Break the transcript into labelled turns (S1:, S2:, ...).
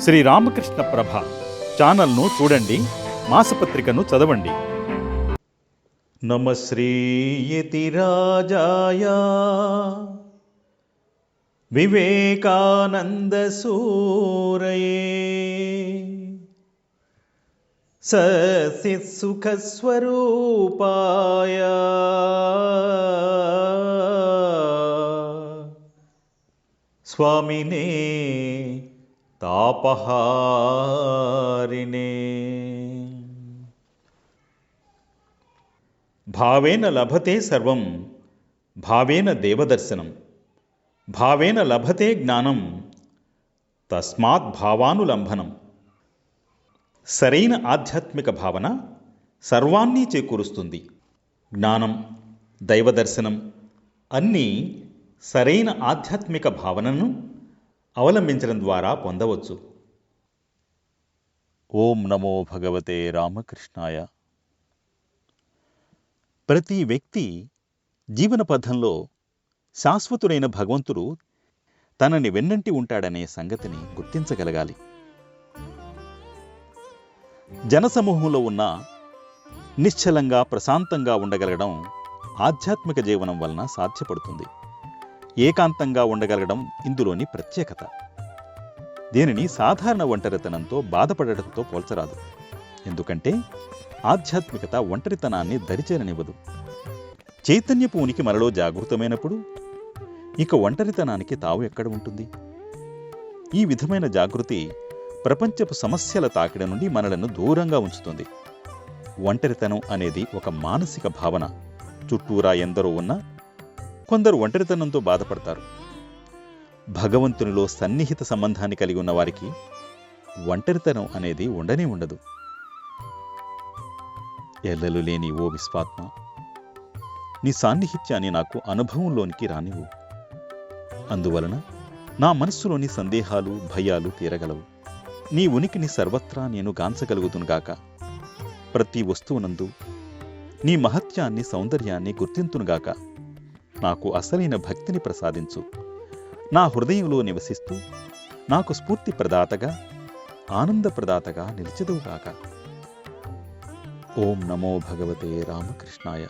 S1: శ్రీ రామకృష్ణ ప్రభ ఛానల్ను చూడండి మాసపత్రికను చదవండి. నమశ్రీయతి రాజాయ. వివేకానంద సూరయే. ససిసుఖస్వరూపాయ స్వామినే తాపహారిణే. భావేన లభతే సర్వం భావేన దేవదర్శనం. భావేన లభతే జ్ఞానం తస్మాత్ భావానులంబనం సరైన ఆధ్యాత్మిక భావన సర్వాన్ని చేకూరుస్తుంది. జ్ఞానం దైవదర్శనం అన్నీ సరైన ఆధ్యాత్మిక భావనను అవలంబించడం ద్వారా పొందవచ్చు. ఓం నమో భగవతే రామకృష్ణాయ. ప్రతి వ్యక్తి జీవన పథంలో శాశ్వతుడైన భగవంతుడు తనని వెన్నంటి ఉంటాడనే సంగతిని గుర్తించగలగాలి. జనసమూహంలో ఉన్న నిశ్చలంగా ప్రశాంతంగా ఉండగలగడం ఆధ్యాత్మిక జీవనం వలన సాధ్యపడుతుంది. ఏకాంతంగా ఉండగలగడం ఇందులోని ప్రత్యేకత. దీనిని సాధారణ ఒంటరితనంతో బాధపడటంతో పోల్చరాదు. ఎందుకంటే ఆధ్యాత్మికత ఒంటరితనాన్ని దరిచేరనివ్వదు. చైతన్యపు ఉనికి మనలో జాగృతమైనప్పుడు ఇక ఒంటరితనానికి తావు ఎక్కడ ఉంటుంది? ఈ విధమైన జాగృతి ప్రపంచపు సమస్యల తాకిడి నుండి మనలను దూరంగా ఉంచుతుంది. ఒంటరితనం అనేది ఒక మానసిక భావన. చుట్టూరా ఎందరో ఉన్నా కొందరు ఒంటరితనంతో బాధపడతారు. భగవంతునిలో సన్నిహిత సంబంధాన్ని కలిగి ఉన్న వారికి ఒంటరితనం అనేది ఉండనే ఉండదు. ఎల్లలు లేని ఓ విశ్వాత్మ నీ సాన్నిహిత్యాన్ని నాకు అనుభవంలోనికి రానివ్వు. అందువలన నా మనస్సులోని సందేహాలు భయాలు తీరగలవు. నీ ఉనికిని సర్వత్రా నేను గాంచగలుగుతునుగాక ప్రతి వస్తువునందు నీ మహత్యాన్ని సౌందర్యాన్ని గుర్తింతునుగాక నాకు అసలైన భక్తిని ప్రసాదించు. నా హృదయంలో నివసిస్తూ నాకు స్ఫూర్తి ప్రదాతగా ఆనంద ప్రదాతగా నిలిచెదువుగాక ఓం నమో భగవతే రామకృష్ణాయ.